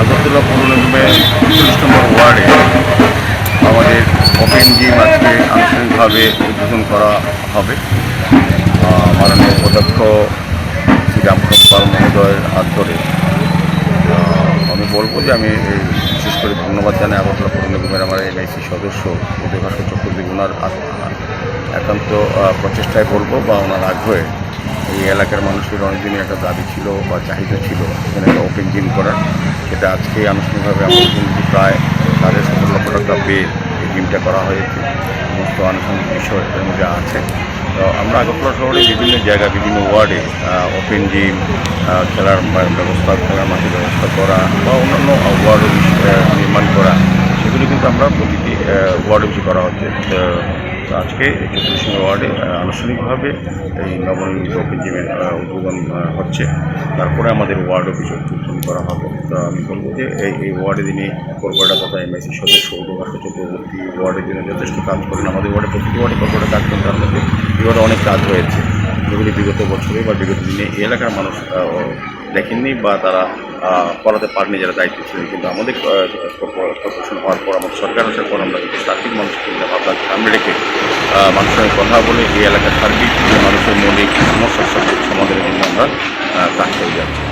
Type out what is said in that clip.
আগরতলা পৌর নিগমের চল্লিশ নম্বর ওয়ার্ডে আমাদের ওপেন জিম আজকে আনুষ্ঠানিকভাবে উদ্বোধন করা হবে। মাননীয় উপাধ্যক্ষ শ্রী রামপ্রসাদ পাল মহোদয়ের হাত ধরে। আমি বলব যে আমি বিশেষ করে ধন্যবাদ জানাই আগরতলা পৌর নিগমের আমার এনআইসি সদস্য উদয়ভাস্কর চক্রবর্তী ওনার একান্ত প্রচেষ্টায় বলব বা ওনার আগ্রহে এই এলাকার মানুষের অনেকদিনই একটা দাবি ছিল বা চাহিদা ছিল এখানে একটা ওপেন জিম করার। সেটা আজকে আনুষ্ঠানিকভাবে আমাদের কিন্তু প্রায় সাড়ে সতেরো লক্ষ টাকা পেয়ে এই জিমটা করা হয়েছে। সমস্ত আনুষঙ্গিক বিষয় এর মধ্যে আছে। তো আমরা আগরতলা শহরে বিভিন্ন জায়গা বিভিন্ন ওয়ার্ডে ওপেন জিম খেলার ব্যবস্থা, খেলার মাঠের ব্যবস্থা করা বা অন্যান্য ওয়ার্ড নির্মাণ করা, সেগুলি কিন্তু আমরা প্রতিটি ওয়ার্ড বেশি করা হচ্ছে। আজকে চতুর্থ ওয়ার্ডে আনুষ্ঠানিকভাবে এই নবনির্মিত ওপেন জিমের উদ্বোধন হচ্ছে। তারপরে আমাদের ওয়ার্ড অফিস উদ্বোধন করা হবে। আমি বলব যে এই এই ওয়ার্ডে যিনি কর্পোরেটার তথা এমআইসি সদস্য উদয়ভাস্কর চক্রবর্তী ওয়ার্ডের জন্য যথেষ্ট কাজ করেন, আমাদের ওয়ার্ডে প্রতিটি ওয়ার্ডে কর্পোরেটার কাজ করেন তার মধ্যে এবারে অনেক কাজ হয়েছে যেগুলি বিগত বছরে বা বিগত দিনে এই এলাকার মানুষ দেখেননি বা তারা করাতে পারেনি যারা দায়িত্ব ছিলেন। কিন্তু আমাদের কর্পোরেশন হওয়ার পর, আমাদের সরকার আসার পর আমরা কিন্তু সার্বিক চিন্তা ভাবনা সামনে রেখে মানুষের সঙ্গে কথা বলে এই এলাকার সার্বিক মানুষের মৌলিক সমস্যার সমাধানের জন্য আমরা কাজ করে যাচ্ছি।